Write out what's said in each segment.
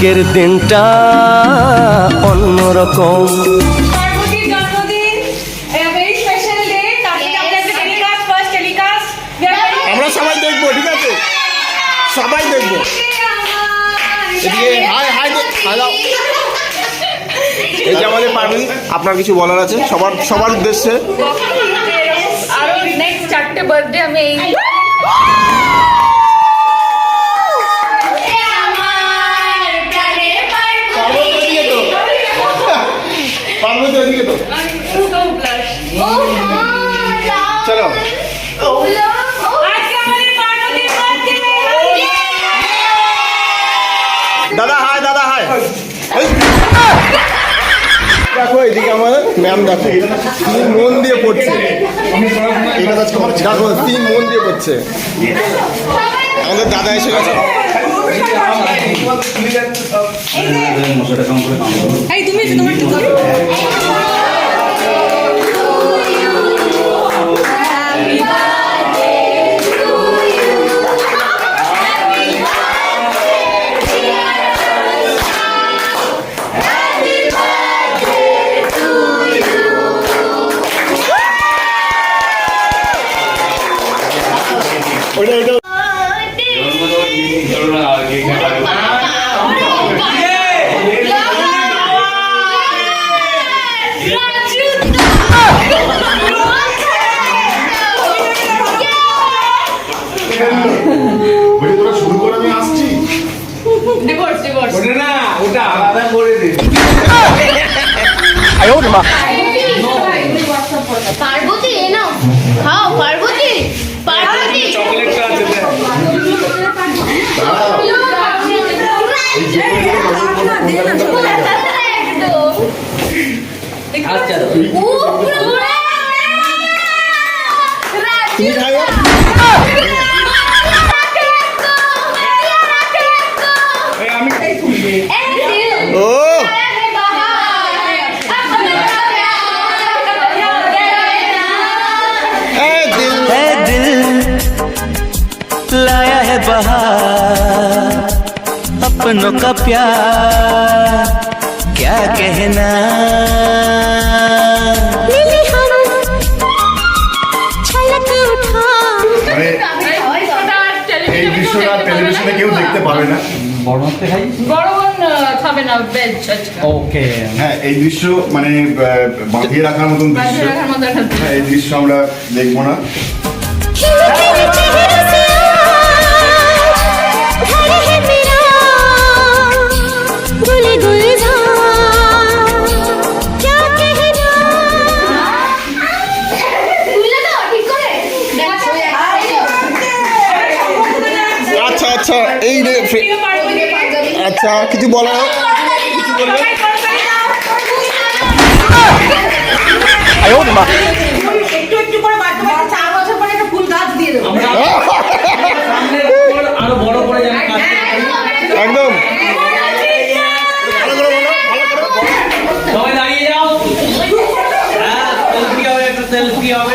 আজকের দিনটা অন্যরকম। আমরা সবাই দেখব ঠিক আছে? সবাই দেখব। এই যে আমাদের পারবেন আপনার কিছু বলার আছে? সবার সবার উদ্দেশ্যে। আরও নেক্সট চারটে বার্থডে আমি এই দেখো এদিকে আমার ম্যাম দেখো। তিন মন দিয়ে পড়ছে। এটা দেখো, তিন মন দিয়ে পড়ছে। আমাদের দাদা এসে গেছে। এই তুমি তোমার তোরা শুরু করে আমি আসছি ডিভোর্স ডিভোর্স लाया है बहार अपनों का प्यार क्या कहना? টেলিভিশনে কেউ দেখতে পাবে না বড় খাবে আজকে হ্যাঁ এই দৃশ্য মানে বাঁধিয়ে রাখার মতন দৃশ্য হ্যাঁ এই দৃশ্য আমরা দেখব না আচ্ছা এই আচ্ছা কিছু বলার কিছু বলবে? একটু একটু করে বাড়তে বাড়তে চার বছর পরে একটা ফুল গাছ দিয়ে দেবো। আরও বড় করে একদম বলো ভালো করে বলো। সবাই দাঁড়িয়ে যাও। হ্যাঁ সেলফি সেলফি হবে।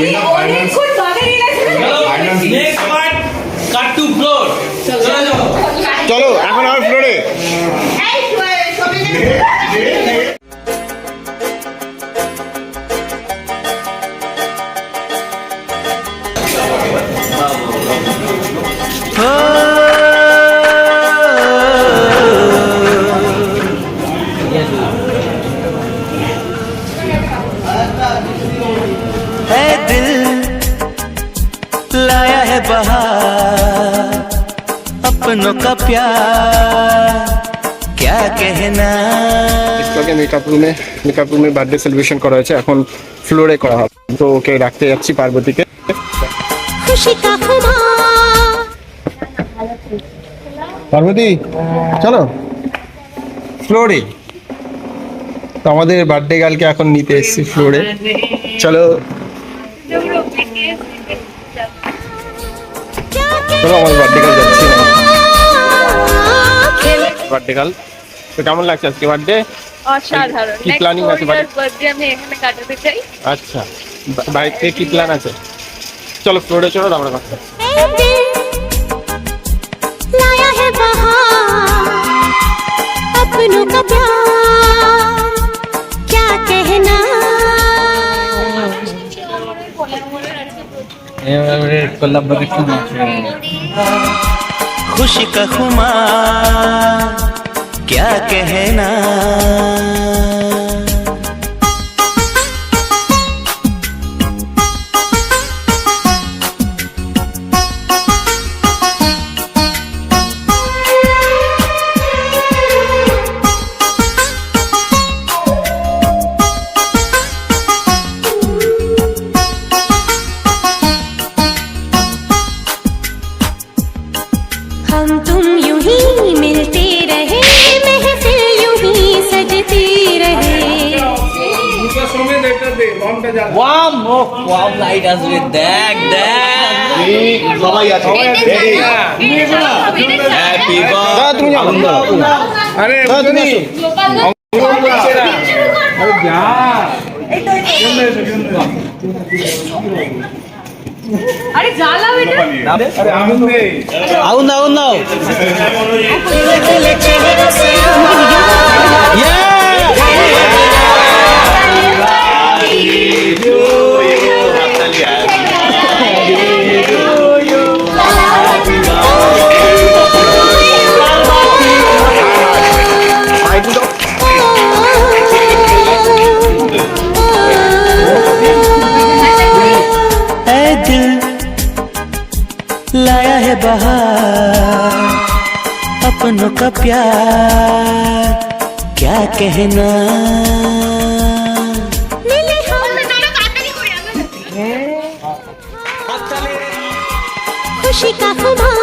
আমি অনেকক্ষণ relax next part cut to floor চলো এখন আমার ফ্লোরে মেকআপ রুমে মেকআপ রুমে বার্থডে সেলিব্রেশন করা হয়েছে। এখন ফ্লোরে করা হবে। তো ওকে রাখতে যাচ্ছি পার্বতীকে। পার্বতী চলো। ফ্লোরে তো আমাদের বার্থডে গার্লকে এখন নিতে এসেছি ফ্লোরে চলো। চলো আমাদের বার্থডে গার্ল যাচ্ছি। বার্থডে গার্ল তো কেমন লাগছে আজকে বার্থডে অসাধারণ কি planning আছে বাড়ি? বার্থডে আমি এখানে কাটাতে চাই আচ্ছা বা- বাড়ির থেকে কি প্ল্যান আছে চলো ফ্লোরে চলো আমরা কথা বলছি। है दिल लाया है बहार अपनों का प्यार क्या कहना खुशी का खुमार क्या कहना? हम तुम यूँ ही मिलते ওয়াম ও ওয়াম লাইট আসবে। দেখ দেখ। সবাই আছে। হ্যাপি তুমি যাও। তুমি আরে জ্বালাও এটা আউন দাও আউন দাও। अपनों का प्यार क्या कहना? खुशी का खुमार।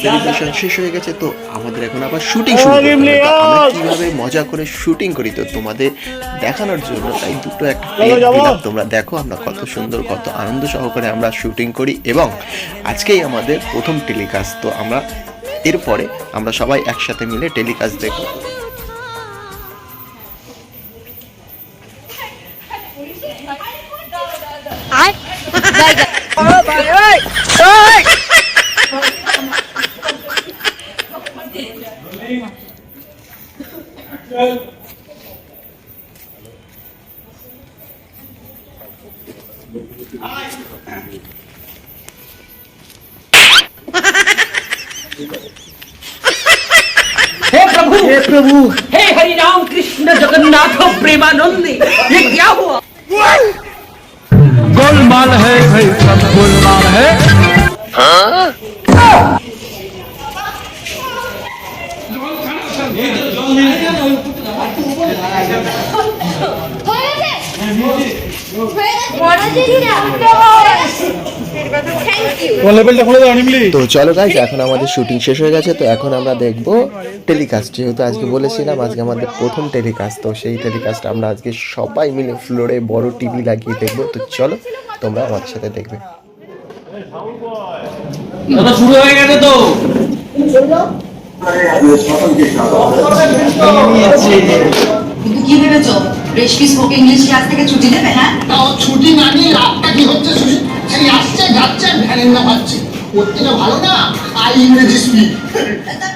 সেলিব্রেশন শেষ হয়ে গেছে তো আমাদের এখন আবার শুটিং শুরু করতে হবে। তো আমরা কীভাবে মজা করে শুটিং করি? তো তোমাদের দেখানোর জন্য তাই দুটো একটা তোমরা দেখো আমরা কত সুন্দর কত আনন্দ সহকারে আমরা শুটিং করি এবং আজকেই আমাদের প্রথম টেলিকাস্ট তো আমরা এরপরে আমরা সবাই একসাথে মিলে টেলিকাস্ট দেখব। हे प्रभु! हे प्रभु! हे हरि राम कृष्ण जगन्नाथ प्रेमानंदी ये क्या हुआ? गोलमाल है भाई सब गोलमाल है। তো চলো গাইজ এখন আমাদের শুটিং শেষ হয়ে গেছে তো এখন আমরা দেখব টেলিকাস্ট যেহেতু আজকে বলেছিলাম আজকে আমাদের প্রথম টেলিকাস্ট তো সেই টেলিকাস্ট আমরা আজকে সবাই মিলে ফ্লোরে বড় টিভি লাগিয়ে দেখব। তো চলো তোমরা আমাদের সাথে দেখবে। শুরু হয়ে গেছে তো। কিন্তু কি ভেবেছো? রেশমি স্পোক ইংলিশ ক্লাস থেকে ছুটি দেবে হ্যাঁ? তাও ছুটি না নিয়ে রাতটা কি হচ্ছে শুনি? সেই আসছে যাচ্ছে ভ্যানের না পাচ্ছে ওর থেকে ভালো না? আর ইংরেজি স্পিড তা